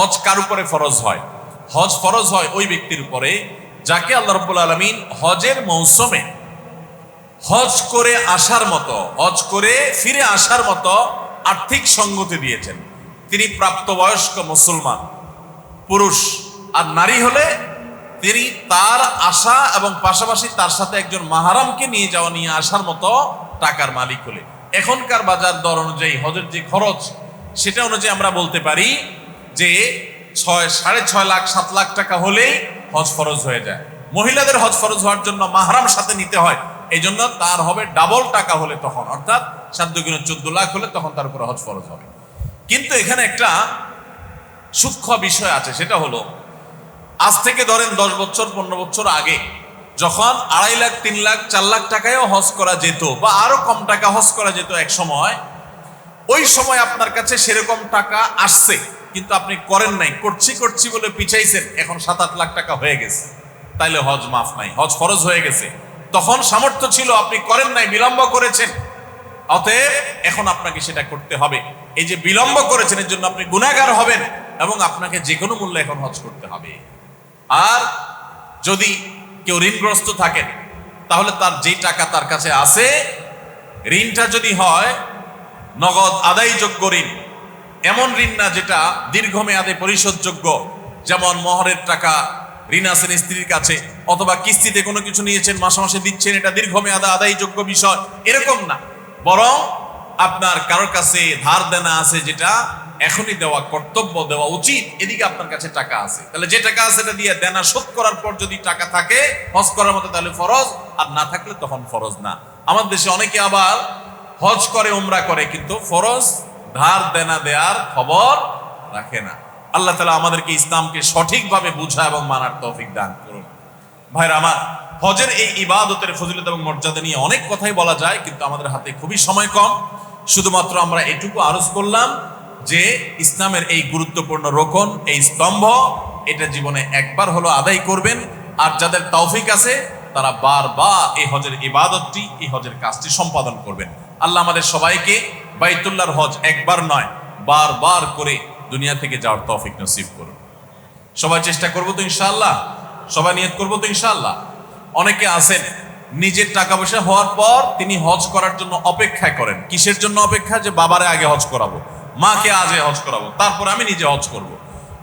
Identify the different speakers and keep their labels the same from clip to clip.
Speaker 1: হজ কার উপরে ফরজ হয়? হজ ফরজ হয় ওই ব্যক্তির উপরে, যাকে আল্লাহ রব্বুল আলমিন হজের মৌসুমে হজ করে আসার মতো, হজ করে ফিরে আসার মতো আর্থিক সঙ্গতি দিয়েছেন। তিনি প্রাপ্তবয়স্ক মুসলমান, পুরুষ, আর নারী হলে তিনি তার আশা এবং পাশাপাশি তার সাথে একজন মাহারামকে নিয়ে যাওয়া, নিয়ে আসার মতো টাকার মালিক হলে। এখনকার বাজার দর অনুযায়ী হজের যে খরচ, সেটা অনুযায়ী আমরা বলতে পারি যে ছয়, সাড়ে ছয় লাখ, সাত লাখ টাকা হলেই হজ ফরজ হয়ে যায়। মহিলাদের হজ ফরজ হওয়ার জন্য মাহারাম সাথে নিতে হয়। এই জন্য তার হবে ডাবল টাকা হলে তখন, অর্থাৎ সাত দুগুণ চোদ্দ লাখ হলে তখন তার উপরে হজ ফরজ হবে। কিন্তু এখানে একটা সূক্ষ্ম বিষয় আছে, সেটা হলো, আজ থেকে ধরেন দশ বছর, পনেরো বছর আগে, যখন আড়াই লাখ, তিন লাখ, চার লাখ টাকায়ও হজ করা যেত, বা আরও কম টাকা হজ করা যেত এক সময়, ওই সময় আপনার কাছে সেরকম টাকা আসছে। কিন্তু আপনি করেন নাই, করছি করছি বলে পিছাইছেন, এখন সাত আট লাখ টাকা হয়ে গেছে। তাইলে হজ মাফ নাই, হজ ফরজ হয়ে গেছে। তখন সামর্থ্য ছিল, আপনি করেন নাই, বিলম্ব করেছেন। অতএব এখন আপনাকে সেটা করতে হবে। এই যে বিলম্ব করেছেন, এর জন্য আপনি গুণাগার হবেন এবং আপনাকে যে কোনো মূল্যে এখন হজ করতে হবে। আর যদি কেউ ঋণগ্রস্ত থাকেন, তাহলে তার যেই টাকা তার কাছে আছে, ঋণটা যদি হয়, নগদ আদায়যোগ্য ঋণ। এমন ঋণ না যেটা দীর্ঘমেয়াদে পরিশোধযোগ্য, যেমন মহরের টাকা, ঋণ আছেন স্ত্রীর কাছে, অথবা কিস্তিতে কোনো কিছু নিয়েছেন মাসে মাসে দিচ্ছেন, এটা দীর্ঘমেয়াদে আদায়যোগ্য বিষয়। এরকম না। বরং আপনার কারোর কাছে ধার দেনা আছে যেটা এখনই দেওয়া, কর্তব্য দেওয়া উচিত, এদিকে আপনার কাছে টাকা আছে। তাহলে যে টাকা আছে এটা দিয়ে দেনা শোধ করার পর যদি টাকা থাকে, হজ করার মতো তাহলে ফরজ, আর না থাকলে তখন ফরজ না। আমার দেশে অনেকে আবার হজ করে, উমরা করে, কিন্তু ফরজ ধার দেনা দেয়ার খবর রাখে না। আল্লাহ তালা আমাদেরকে ইসলামকে সঠিকভাবে বুঝা এবং মানার তৌফিক দান করুন। ভাইরা, আমার হজের এই ইবাদতের ফজিলত এবং মর্যাদা নিয়ে অনেক কথাই বলা যায়, কিন্তু আমাদের হাতে খুবই সময় কম। শুধুমাত্র আমরা এটুকু আরজ করলাম যে ইসলামের এই গুরুত্বপূর্ণ রোকন, এই স্তম্ভ, এটা জীবনে একবার হলো আদায় করবেন। আর যাদের তৌফিক আছে, তারা বারবার এই হজের ইবাদতটি, এই হজের কাজটি সম্পাদন করবেন। আল্লাহ আমাদের সবাইকে বাইতুল্লাহর হজ একবার নয়, বারবার করে দুনিয়া থেকে যাওয়ার তফিক নসিব করুন। সবাই চেষ্টা করব তো ইনশাআল্লাহ? সবাই নিয়ত করব তো ইনশাআল্লাহ? অনেকে আছেন, নিজের টাকা পয়সা হওয়ার পর তিনি হজ করার জন্য অপেক্ষা করেন। কিসের জন্য অপেক্ষা? যে বাবারে আগে হজ করাবো, মাকে আগে হজ করাবো, তারপর আমি নিজে হজ করব।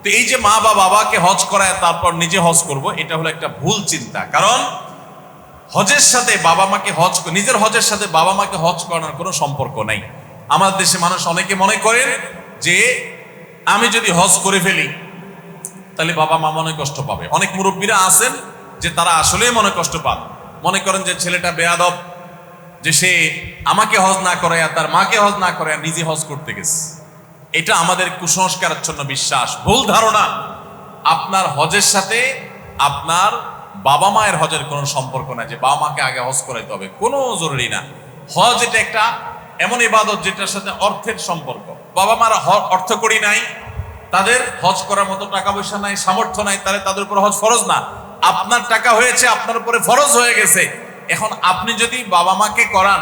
Speaker 1: তো এই যে মা বা বাবাকে হজ করায়, তারপর নিজে হজ করব, এটা হলো একটা ভুল চিন্তা। কারণ হজের সাথে বাবা মাকে হজ, নিজের হজের সাথে বাবা মাকে হজ করানোর কোনো সম্পর্ক নাই। আমাদের দেশে মানুষ অনেকে মনে করেন যে আমি যদি হজ করে ফেলি, তাহলে বাবা মা মনে কষ্ট পাবে। অনেক মুরব্বীরা আছেন যে তারা আসলেই মনে কষ্ট পান। মনে করেন যে ছেলেটা বেয়াদব, যে সে আমাকে হজ না করে আর তার মাকে হজ না করে নিজে হজ করতে গেছে। এটা আমাদের কুসংস্কারাচ্ছন্ন বিশ্বাস। ভুল ধারণা। আপনার হজের সাথে আপনার বাবা মায়ের হজের কোনো সম্পর্ক নাই যে বাবা মাকে আগে হজ করাইতে হবে। কোনো জরুরি না। হজ এটা একটা এমন ইবাদত যেটার সাথে অর্থের সম্পর্ক। বাবা মারা অর্থ করি নাই, তাদের হজ করার মতো টাকা পয়সা নাই, সামর্থ্য নাই, তাহলে তাদের উপর হজ ফরজ না। আপনার টাকা হয়েছে, আপনার উপরে ফরজ হয়ে গেছে। এখন আপনি যদি বাবা মাকে করান,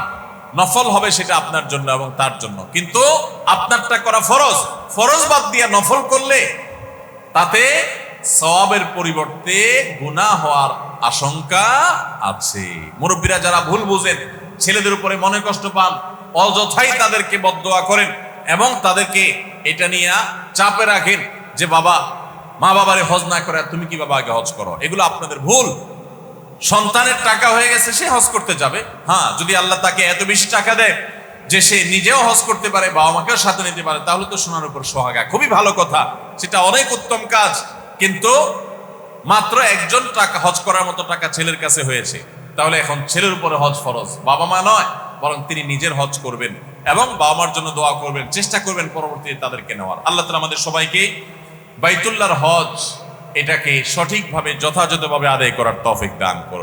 Speaker 1: নফল হবে সেটা আপনার জন্য এবং তার জন্য। কিন্তু আপনারটা করা ফরজ। ফরজ বাদ দিয়া নফল করলে তাতে সওয়াবের পরিবর্তে গুনাহ হওয়ার আশঙ্কা আছে। মুরব্বীরা যারা ভুল বুঝেন, ছেলেদের উপরে মনে কষ্ট পান অযথাই তাদেরকে বদদোয়া করেন এবং তাদেরকে এটা নিয়ে চাপে রাখেন যে, বাবা, মা বাবারে হজ না করে, তুমি কি বাবা আগে হজ করো? এগুলো আপনাদের ভুল। সন্তানের টাকা হয়ে গেছে, সে হজ করতে যাবে। হ্যাঁ যদি আল্লাহ তাকে এত বেশি টাকা দেয় যে সে নিজেও হজ করতে পারে, বাবা মাকেও সাথে নিতে পারে, তাহলে তো সোনার উপর সোহাগা। খুবই ভালো কথা। সেটা অনেক উত্তম কাজ। কিন্তু মাত্র একজন টাকা হজ করার মতো টাকা ছেলের কাছে হয়েছে। তাহলে এখন ছেলের উপরে হজ ফরজ। বাবা মা নয়। বরং তিনি নিজের হজ করবেন এবং বাবা মার জন্য দোয়া করবেন, চেষ্টা করবেন পরবর্তীতে তাদেরকে নেওয়ার। আল্লাহ তালা আমাদের সবাইকে বাইতুল্লাহর হজ এটাকে সঠিকভাবে, যথাযথভাবে আদায় করার তফিক দান করুন।